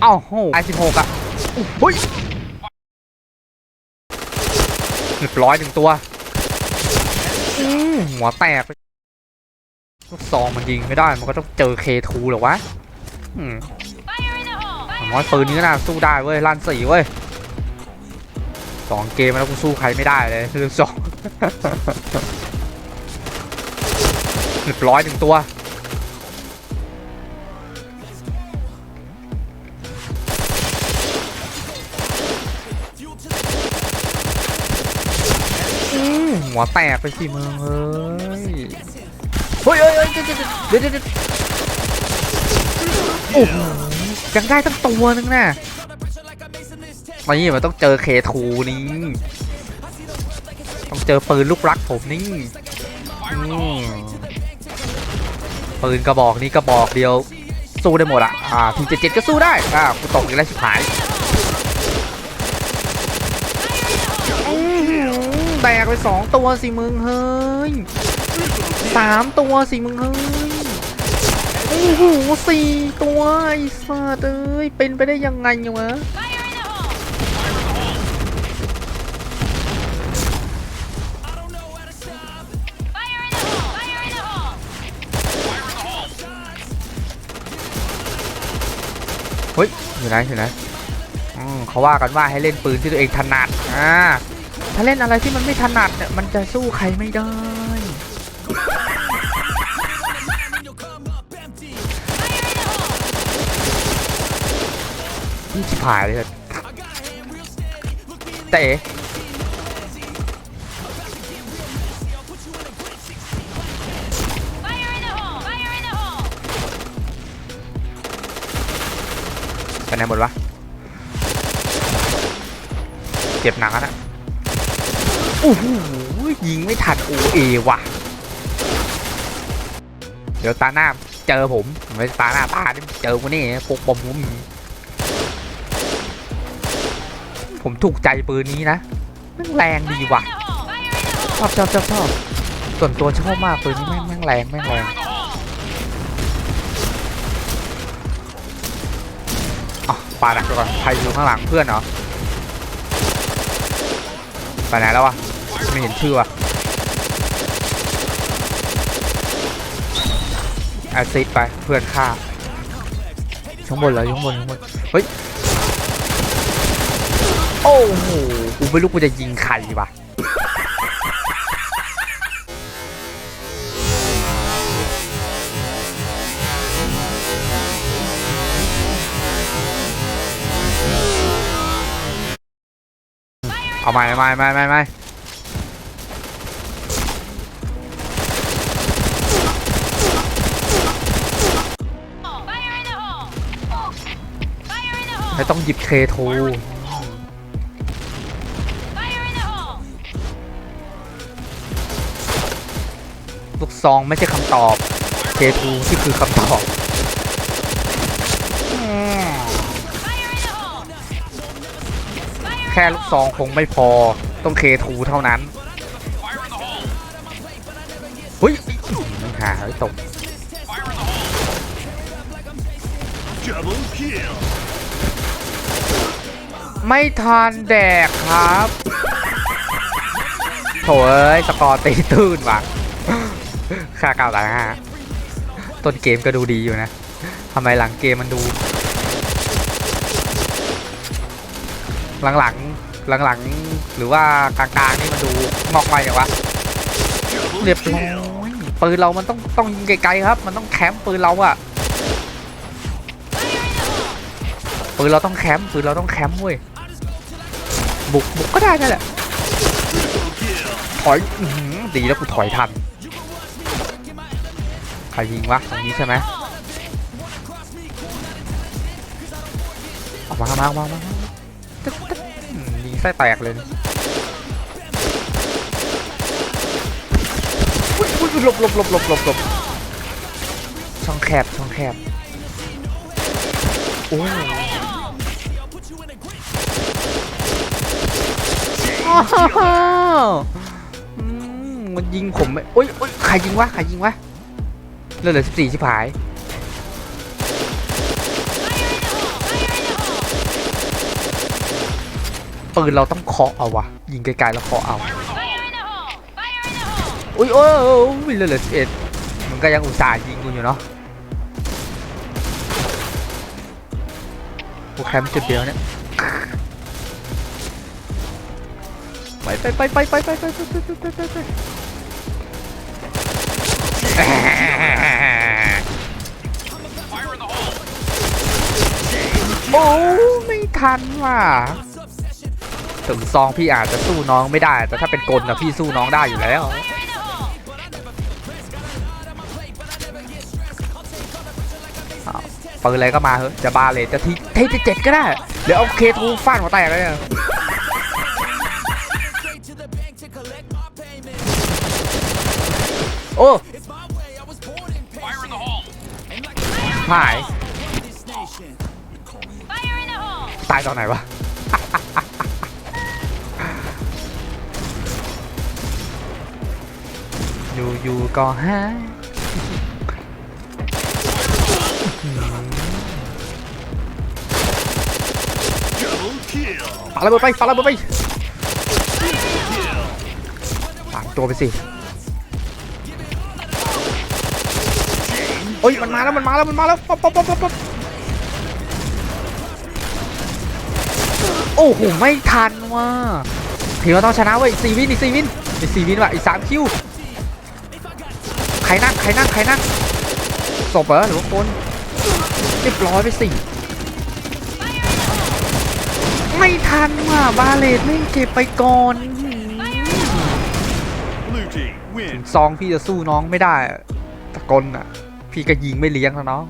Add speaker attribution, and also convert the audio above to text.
Speaker 1: เอ้าโหไอสิบหกอะเฮ้ยเรียบร้อยหนึ่งตัวหัวแตกลูกซองมันยิงไม่ได้ มันก็ต้องเจอเคทูหรอวะมอย่างน้อยปืนนี้ก็น่าสู้ได้เว้ยลั่นสี่เว้ยสองเกมแล้วกูสู้ใครไม่ได้เลยเรื่องสองเรียบร้อยหนึ่งตัว หัวแตกไปสิมึงเฮ้ยเฮ้ยเฮ้ยเฮ้ยเดี๋ยวเดี๋ยวเดี๋ยวเดี๋ยวโอ้โหยังได้ตั้งตัวนึงน่ะมานี่มันต้องเจอเคทูนี่ต้องเจอปืนลูกรักผมนี่ปืนกระบอกนี้กระบอกเดียวสู้ได้หมดอะอ่าทีเจ็ดก็สู้ได้อ่ากูตกอีกแล้วชิบหาย อื้อหือแตกไปสองตัวสิมึงเฮ้ยสามตัวสิมึงเฮ้ยโอ้โหสี่ตัวไอ้สัตว์เอ้ยเป็นไปได้ยังไงอยู่วะเฮ้ยอยู่ไหนอยู่ไหนเขาว่ากันว่าให้เล่นปืนที่ตัวเองถนัดอ่า ถ้าเล่นอะไรที่มันไม่ถนัดเนี่ยมันจะสู้ใครไม่ได้นี่ชิบหายเลยอะเตะไปไหนหมดวะ เจ็บหนักนะ อ้โหยิงไม่ทันโอเอว่ะ เดี๋ยวตาหน้าเจอผมไม่ตาหน้าตาเจอกูนี่พกบอมผมผมถูกใจปืนนี้นะแม่งแรงดีว่ะชอบชอบชอบชอบส่วนตัวชอบมากปืนนี้แม่งแม่งแรงแม่งแรงอ๋อปาดักก่อนใครอยู่ข้างหลังเพื่อนเหรอไปไหนแล้ววะ ไม่เห็นชื่อวะแอซิดไปเพื่อนฆ่าข้างบนเหรออยู่ข้างบนข้างบนเฮ้ยโอ้โหกูไม่รู้กูจะยิงใครวะเอาใหม่ใหม่ใหม่ใหม่ใหม่ ไม่ต้องหยิบเคโทลูกซองไม่ใช่คำตอบ เคทูที่คือคำตอบแค่ลูกซองคงไม่พอต้องเคทูเท่านั้นเฮ้ยมันหาเฮ้ตก ไม่ทันแดกครับโถเอ้ย สกอร์ตีตื้นว่ะค่าเก้าตายห้าต้นเกมก็ดูดีอยู่นะทำไมหลังเกมมันดู หลังๆหลังๆหรือว่ากลางๆนี่มันดูงอกไปอย่างวะเรียบร้อยปืนเรามันต้องต้องยิงไกลๆครับ มันต้องแคมป์ปืนเราอะปืนเราต้องแคมป์ปืนเราต้องแคมป์เว้ย บุกบุกก็ได้นั่นแหละถอยอดีแล้วกูถอยทันใครยิงวะตรงนี้ใช่ไหมออกมามามามายิงไส้แตกเลยนี่อุ๊ยอุ๊ยหลบหลบหลบหลบหลบหลบช่องแคบช่องแคบโอ้ย มันยิงผมไม่โอ้ยใครยิงวะใครยิงวะเลือดเหลือสิบสี่ชิบหาย ปืนเราต้องเคาะเอาวะยิงไกลๆแล้วเคาะเอาอุ้ยโอ้ยเลือดเหลือสิบเอ็ดมันก็ยังอุตส่าห์ยิงกูอยู่เนาะกูแคมป์จุดเดียวเนี่ย ไปไปไปไปไปไปไปไปไปไปไปไปโอ้ไม่ทันว่ะถึงซองพี่อาจจะสู้น้องไม่ได้ แต่ถ้าเป็นกลนะพี่สู้น้องได้อยู่แล้ว
Speaker 2: Fire in the hole!
Speaker 1: อ้าวปืนอะไรก็มาเถอะจะบาเลตจะทีเทเจ็ดก็ได้เดี๋ยวเอาเคทูฟาดหัวแตกเลย โอ้หาย
Speaker 2: Fire in the hole!
Speaker 1: ตายตอนไหนวะ อยู่อยู่ๆก็หาย
Speaker 3: Double kill.
Speaker 1: ปาระเบิดไปปาระเบิดไป
Speaker 3: Kill.
Speaker 1: ปาตัวไปสิ โอ้ยมันมาแล้วมันมาแล้วมันมาแล้วป๊อปป๊อปป๊อปป๊อปป๊อปโอ้โหไม่ทันว่ะถือว่าต้องชนะเว้ยสี่วินอีกสี่วินอีกสี่วินว่ะอีกสามคิวใครนั่งใครนั่งใครนั่งศพเหรอหรือว่าคนเรียบร้อยไปสิไม่ทันว่ะบาเลตไม่เก็บไปก่อน
Speaker 3: Blue team win.
Speaker 1: ซองพี่จะสู้น้องไม่ได้อะตะกลน่ะ พี่ก็ยิงไม่เลี้ยงแล้วน้อง